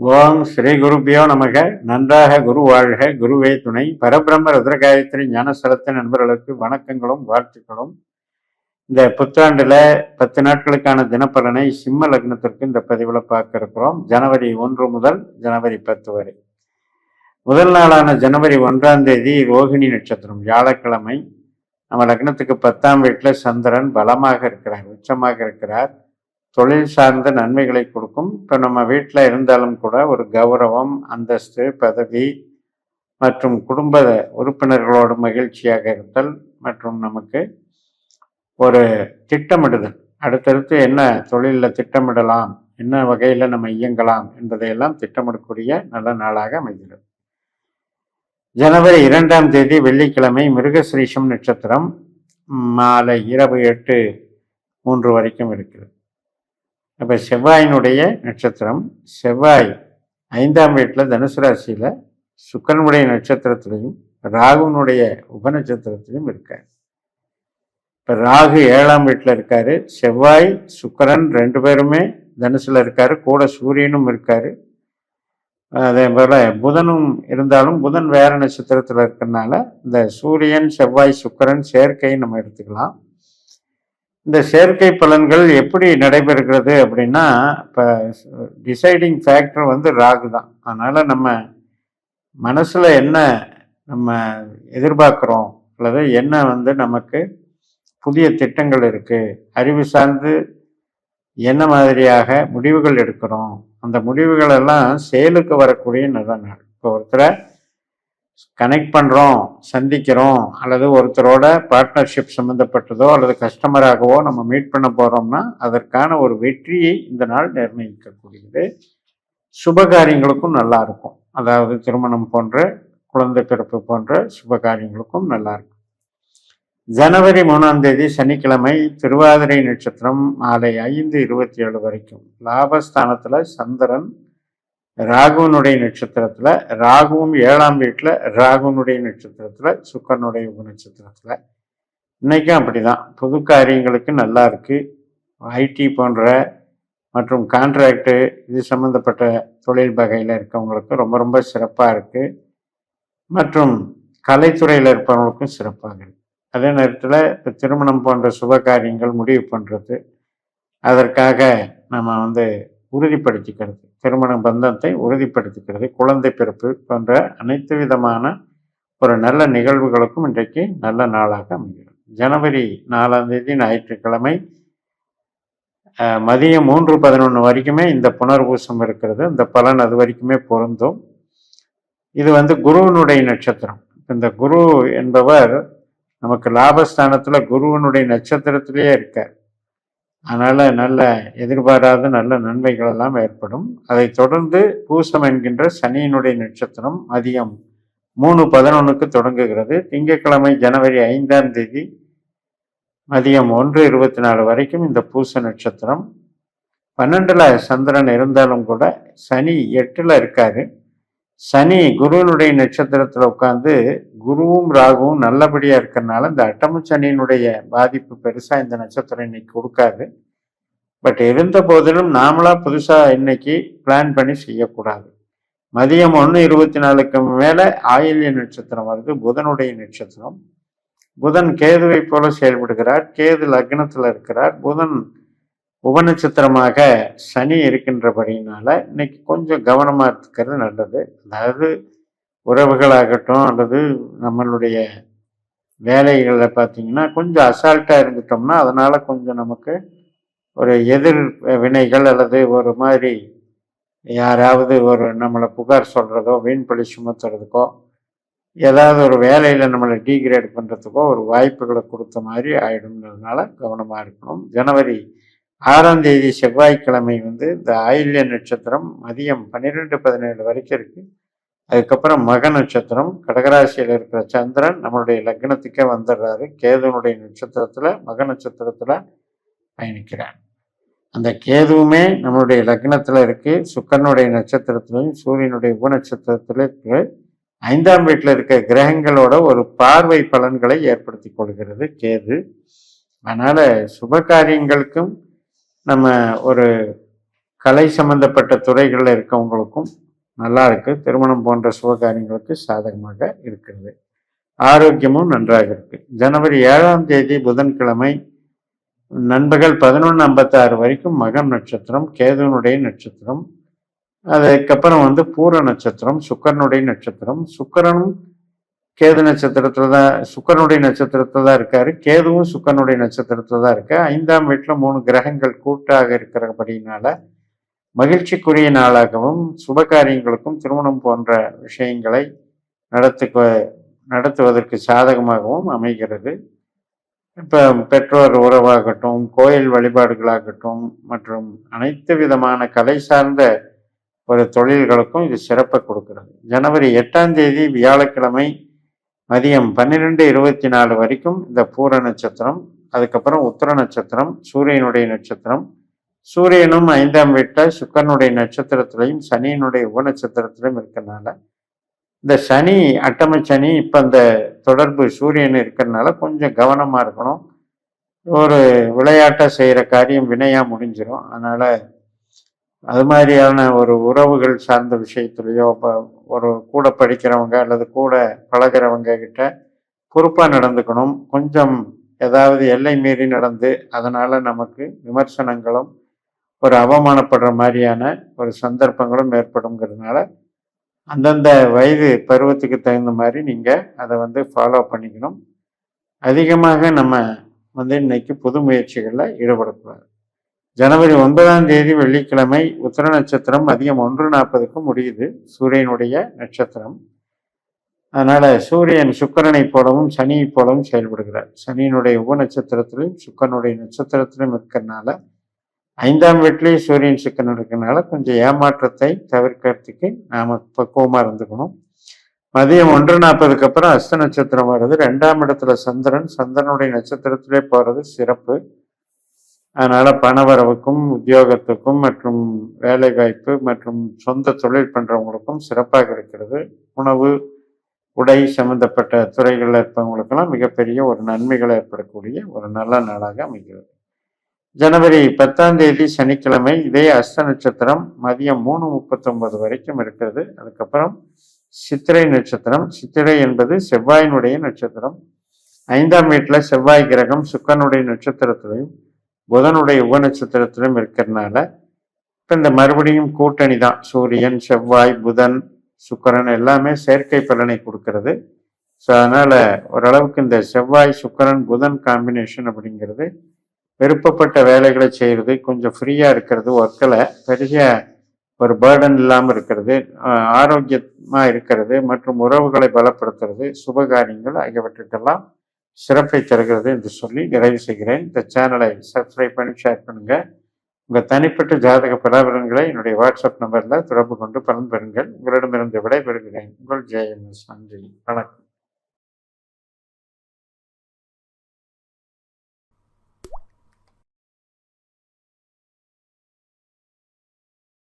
ஓம் ஸ்ரீ குருபியோ நமக. நன்றாக குரு வாழ்க. குருவே துணை. பரபிரம்ம ருத்ரகாயத்ரி ஞானசரத்த நண்பர்களுக்கு வணக்கங்களும் வாழ்த்துக்களும். இந்த புத்தாண்டில் பத்து நாட்களுக்கான தினப்பலனை சிம்ம லக்னத்திற்கு இந்த பதிவில் பார்க்க இருக்கிறோம் ஜனவரி ஒன்று முதல் ஜனவரி பத்து வரை. முதல் நாளான ஜனவரி ஒன்றாம் தேதி ரோகிணி நட்சத்திரம் வியாழக்கிழமை. நம்ம லக்னத்துக்கு பத்தாம் வீட்டில் சந்திரன் பலமாக இருக்கிறார் உச்சமாக இருக்கிறார். தொழில் சார்ந்த நன்மைகளை கொடுக்கும். இப்போ நம்ம வீட்டில் இருந்தாலும் கூட ஒரு கௌரவம் அந்தஸ்து பதவி மற்றும் குடும்ப உறுப்பினர்களோடு மகிழ்ச்சியாக இருத்தல் மற்றும் நமக்கு ஒரு திட்டமிடுதல். அடுத்தடுத்து என்ன தொழிலில் திட்டமிடலாம் என்ன வகையில் நம்ம இயங்கலாம் என்பதையெல்லாம் திட்டமிடக்கூடிய நல்ல நாளாக அமைகிறது. ஜனவரி இரண்டாம் தேதி வெள்ளிக்கிழமை மிருகசிரீஷம் நட்சத்திரம் மாலை இரவு எட்டு மூன்று வரைக்கும் இருக்கிறது. அப்போ செவ்வாயினுடைய நட்சத்திரம் செவ்வாய் ஐந்தாம் வீட்டில் தனுசு ராசியில் சுக்கரனுடைய நட்சத்திரத்திலையும் ராகுனுடைய உபநட்சத்திரத்திலையும் இருக்கார். இப்போ ராகு ஏழாம் வீட்டில் இருக்காரு செவ்வாய் சுக்கரன் ரெண்டு பேருமே தனுசில் இருக்கார் கூட சூரியனும் இருக்கார். அதே போல புதனும் இருந்தாலும் புதன் வேற நட்சத்திரத்தில் இருக்கிறதுனால இந்த சூரியன் செவ்வாய் சுக்கரன் சேர்க்கை நம்ம எடுத்துக்கலாம். இந்த செயற்கை பலன்கள் எப்படி நடைபெறுகிறது அப்படின்னா இப்போ டிசைடிங் ஃபேக்டர் வந்து ராகு தான். அதனால் நம்ம மனசில் என்ன நம்ம எதிர்பார்க்குறோம் அல்லது என்ன வந்து நமக்கு புதிய திட்டங்கள் இருக்குது அறிவு சார்ந்து என்ன மாதிரியாக முடிவுகள் எடுக்கிறோம் அந்த முடிவுகளெல்லாம் செயலுக்கு வரக்கூடிய நல்ல நாள். இப்போ ஒருத்தரை கனெக்ட் பண்ணுறோம் சந்திக்கிறோம் அல்லது ஒருத்தரோட பார்ட்னர்ஷிப் சம்மந்தப்பட்டதோ அல்லது கஸ்டமராகவோ நம்ம மீட் பண்ண போகிறோம்னா அதற்கான ஒரு வெற்றியை இந்த நாள் நிர்ணயிக்கக்கூடியது. சுப காரியங்களுக்கும் நல்லா இருக்கும். அதாவது திருமணம் போன்ற குழந்தை பிறப்பு போன்ற சுப காரியங்களுக்கும் நல்லா இருக்கும். ஜனவரி மூணாம் தேதி சனிக்கிழமை திருவாதிரை நட்சத்திரம் மாலை ஐந்து இருபத்தி ஏழு வரைக்கும். லாபஸ்தானத்தில் சந்திரன் ராகுவனுடைய நட்சத்திரத்தில் ராகுவும் ஏழாம் வீட்டில் ராகுவனுடைய நட்சத்திரத்தில் சுக்கரனுடைய உப நட்சத்திரத்தில். இன்றைக்கும் அப்படி தான் புது காரியங்களுக்கு நல்லா இருக்குது ஐடி போன்ற மற்றும் கான்ட்ராக்டு இது சம்மந்தப்பட்ட தொழில் வகையில் இருக்கவங்களுக்கு ரொம்ப ரொம்ப சிறப்பாக இருக்குது மற்றும் கலைத்துறையில் இருப்பவங்களுக்கும் சிறப்பாக இருக்குது அதே நேரத்தில் இப்போ திருமணம் போன்ற சுப காரியங்கள் முடிவு பண்ணுறது அதற்காக நம்ம வந்து உறுதிப்படுத்திக்கிறது. திருமண பந்தத்தை உறுதிப்படுத்திக்கிறது. குழந்தை பிறப்பு போன்ற அனைத்து விதமான ஒரு நல்ல நிகழ்வுகளுக்கும் இன்றைக்கு நல்ல நாளாக அமைகிறது. ஜனவரி நாலாம் தேதி ஞாயிற்றுக்கிழமை மதியம் மூன்று பதினொன்று வரைக்குமே இந்த புனர்பூசம் இருக்கிறது. இந்த பலன் அது வரைக்குமே பொருந்தும். இது வந்து குருவனுடைய நட்சத்திரம். இந்த குரு என்பவர் நமக்கு லாபஸ்தானத்தில் குருவனுடைய நட்சத்திரத்திலேயே இருக்கார். அதனால் நல்ல எதிர்பாராத நல்ல நன்மைகள் எல்லாம் ஏற்படும். அதை தொடர்ந்து பூசம் என்கின்ற சனியினுடைய நட்சத்திரம் மதியம் மூணு பதினொன்றுக்கு தொடங்குகிறது. திங்கட்கிழமை ஜனவரி ஐந்தாம் தேதி மதியம் ஒன்று இருபத்தி நாலு வரைக்கும் இந்த பூச நட்சத்திரம். பன்னெண்டில் சந்திரன் இருந்தாலும் கூட சனி எட்டில் இருக்காரு. சனி குருவனுடைய நட்சத்திரத்தில் உட்காந்து குருவும் ராகுவும் நல்லபடியாக இருக்கிறனால இந்த அட்டம சனியினுடைய பாதிப்பு பெருசாக இந்த நட்சத்திரம் இன்னைக்கு கொடுக்காது. பட் இருந்த போதிலும் நாமளாக புதுசாக இன்னைக்கு பிளான் பண்ணி செய்யக்கூடாது. மதியம் ஒன்று இருபத்தி நாலுக்கு மேலே ஆயில்ய நட்சத்திரம் வருது புதனுடைய நட்சத்திரம். புதன் கேதுவை போல செயல்படுகிறார் கேது லக்னத்தில் இருக்கிறார் புதன் உபநட்சத்திரமாக சனி இருக்கின்றபடியினால இன்னைக்கு கொஞ்சம் கவனமாக இருக்கிறது நல்லது. அதாவது உறவுகளாகட்டும் அல்லது நம்மளுடைய வேலைகளில் பார்த்தீங்கன்னா கொஞ்சம் அசால்ட்டாக இருந்துட்டோம்னா அதனால் கொஞ்சம் நமக்கு ஒரு எதிர் வினைகள் அல்லது ஒரு மாதிரி யாராவது ஒரு நம்மளை புகார் சொல்கிறதோ வீண் பழி சுமத்துறதுக்கோ ஏதாவது ஒரு வேலையில் நம்மளை டீக்ரேட் பண்ணுறதுக்கோ ஒரு வாய்ப்புகளை கொடுத்த மாதிரி ஆயிடும்ன்றதுனால கவனமாக இருக்கணும். ஜனவரி ஆறாம் தேதி செவ்வாய்க்கிழமை வந்து இந்த ஆயில்ய நட்சத்திரம் மதியம் பன்னிரெண்டு பதினேழு வரைக்கும் இருக்கு. அதுக்கப்புறம் மக நட்சத்திரம் கடகராசியில் இருக்கிற சந்திரன் நம்மளுடைய லக்னத்துக்கே வந்துடுறாரு. கேதுனுடைய நட்சத்திரத்தில் மக நட்சத்திரத்தில் பயணிக்கிறார். அந்த கேதுவுமே நம்மளுடைய லக்னத்தில் இருக்குது சுக்கரனுடைய நட்சத்திரத்திலையும் சூரியனுடைய உபநட்சத்திரத்தில் இருக்கு. ஐந்தாம் வீட்டில் இருக்க கிரகங்களோட ஒரு பார்வை பலன்களை ஏற்படுத்தி கொள்கிறது கேது. அதனால் சுப காரியங்களுக்கும் நம்ம ஒரு கலை சம்பந்தப்பட்ட துறைகளில் இருக்கவங்களுக்கும் நல்லா இருக்கு. திருமணம் போன்ற சுபகாரியங்களுக்கு சாதகமாக இருக்கிறது. ஆரோக்கியமும் நன்றாக இருக்கு. ஜனவரி ஏழாம் தேதி புதன்கிழமை நண்பகல் பதினொன்று ஐம்பத்தாறு வரைக்கும் மகம் நட்சத்திரம் கேதுனுடைய நட்சத்திரம் அதுக்கப்புறம் வந்து பூர நட்சத்திரம் சுக்கரனுடைய நட்சத்திரம். சுக்கரனும் கேது நட்சத்திரத்துல தான் சுக்கரனுடைய நட்சத்திரத்துல தான் இருக்காரு. கேதுவும் சுக்கரனுடைய நட்சத்திரத்துல தான் இருக்கு. ஐந்தாம் வீட்டில் மூணு கிரகங்கள் கூட்டாக இருக்கிறபடினால மகிழ்ச்சிக்குரிய நாளாகவும் சுபகாரியங்களுக்கும் திருமணம் போன்ற விஷயங்களை நடத்துக்கு நடத்துவதற்கு சாதகமாகவும் அமைகிறது. இப்போ பெற்றோர் உறவாகட்டும் கோயில் வழிபாடுகளாகட்டும் மற்றும் அனைத்து விதமான கலை சார்ந்த ஒரு தொழில்களுக்கும் இது சிறப்பை கொடுக்கிறது. ஜனவரி எட்டாம் தேதி வியாழக்கிழமை மதியம் பன்னிரெண்டு இருபத்தி நாலு வரைக்கும் இந்த பூர நட்சத்திரம் அதுக்கப்புறம் உத்தர நட்சத்திரம் சூரியனுடைய நட்சத்திரம். சூரியனும் ஐந்தாம் வீட்டில் சுக்கரனுடைய நட்சத்திரத்திலையும் சனியினுடைய உப நட்சத்திரத்திலையும் இருக்கிறனால இந்த சனி அட்டம சனி இப்போ அந்த தொடர்பு சூரியன் இருக்கிறனால கொஞ்சம் கவனமாக இருக்கணும். ஒரு விளையாட்டை செய்கிற காரியம் வினையாக முடிஞ்சிடும் அதனால் அது மாதிரியான ஒரு உறவுகள் சார்ந்த விஷயத்துலையோ இப்போ ஒரு கூட படிக்கிறவங்க அல்லது கூட பழகிறவங்க கிட்ட பொறுப்பாக நடந்துக்கணும். கொஞ்சம் ஏதாவது எல்லை மீறி நடந்து அதனால் நமக்கு விமர்சனங்களும் ஒரு அவமானப்படுற மாதிரியான ஒரு சந்தர்ப்பங்களும் ஏற்படுங்கிறதுனால அந்தந்த வயது பருவத்துக்கு தகுந்த மாதிரி நீங்கள் அதை வந்து ஃபாலோ பண்ணிக்கணும். அதிகமாக நம்ம வந்து இன்னைக்கு புது முயற்சிகளில் ஈடுபடக்கூடாது. ஜனவரி ஒன்பதாம் தேதி வெள்ளிக்கிழமை உத்தர நட்சத்திரம் மதியம் ஒன்று நாற்பதுக்கு முடியுது. சூரியனுடைய நட்சத்திரம். அதனால் சூரியன் சுக்கரனை போலவும் சனியை போலவும் செயல்படுகிறார். சனியினுடைய உப நட்சத்திரத்திலையும் சுக்கரனுடைய நட்சத்திரத்திலும் இருக்கிறதுனால ஐந்தாம் வீட்டிலேயும் சூரியன் சுக்கரன் இருக்கிறனால கொஞ்சம் ஏமாற்றத்தை தவிர்க்கிறதுக்கு நாம் பக்குவமாக இருந்துக்கணும். மதியம் ஒன்று நாற்பதுக்கு அப்புறம் அஸ்த நட்சத்திரம் வருது. ரெண்டாம் இடத்துல சந்திரன். சந்திரனுடைய நட்சத்திரத்திலே போகிறது சிறப்பு. அதனால் பணவரவுக்கும் உத்தியோகத்துக்கும் மற்றும் வேலைவாய்ப்பு மற்றும் சொந்த தொழில் பண்ணுறவங்களுக்கும் சிறப்பாக இருக்கிறது. உணவு உடை சம்பந்தப்பட்ட துறைகளில் இருப்பவங்களுக்கெல்லாம் மிகப்பெரிய ஒரு நன்மைகள் ஏற்படக்கூடிய ஒரு நல்ல நாளாக அமைகிறது. ஜனவரி பத்தாம் தேதி சனிக்கிழமை இதே அஸ்த நட்சத்திரம் மதியம் மூணு முப்பத்தொன்பது வரைக்கும் இருக்கிறது. அதுக்கப்புறம் சித்திரை நட்சத்திரம். சித்திரை என்பது செவ்வாயினுடைய நட்சத்திரம். ஐந்தாம் வீட்டில் செவ்வாய் கிரகம் சுக்கனுடைய நட்சத்திரத்திலையும் புதனுடைய உப நட்சத்திரத்திலும் இருக்கிறதுனால இப்போ இந்த மறுபடியும் கூட்டணி தான். சூரியன் செவ்வாய் புதன் சுக்கரன் எல்லாமே செயற்கை பலனை கொடுக்கறது. ஸோ அதனால் ஓரளவுக்கு இந்த செவ்வாய் சுக்கரன் புதன் காம்பினேஷன் அப்படிங்கிறது விருப்பப்பட்ட வேலைகளை செய்கிறது கொஞ்சம் ஃப்ரீயாக இருக்கிறது ஒர்க்கில் பெரிய ஒரு பேர்டன் இல்லாமல் இருக்கிறது ஆரோக்கியமாக இருக்கிறது மற்றும் உறவுகளை பலப்படுத்துறது சுபகாரியங்கள் ஆகியவற்றுக்கெல்லாம் சிறப்பை தருகிறது என்று சொல்லி நிறைவு செய்கிறேன். இந்த சேனலை சப்ஸ்கிரைப் பண்ணி ஷேர் பண்ணுங்கள் உங்கள் தனிப்பட்ட ஜாதக பலாபலன்களை என்னுடைய வாட்ஸ்அப் நம்பரில் தொடர்பு கொண்டு பலன் பெறுங்கள். உங்களிடமிருந்து விடைபெறுகிறேன். உங்கள் ஜெயம் நன்றி வணக்கம்.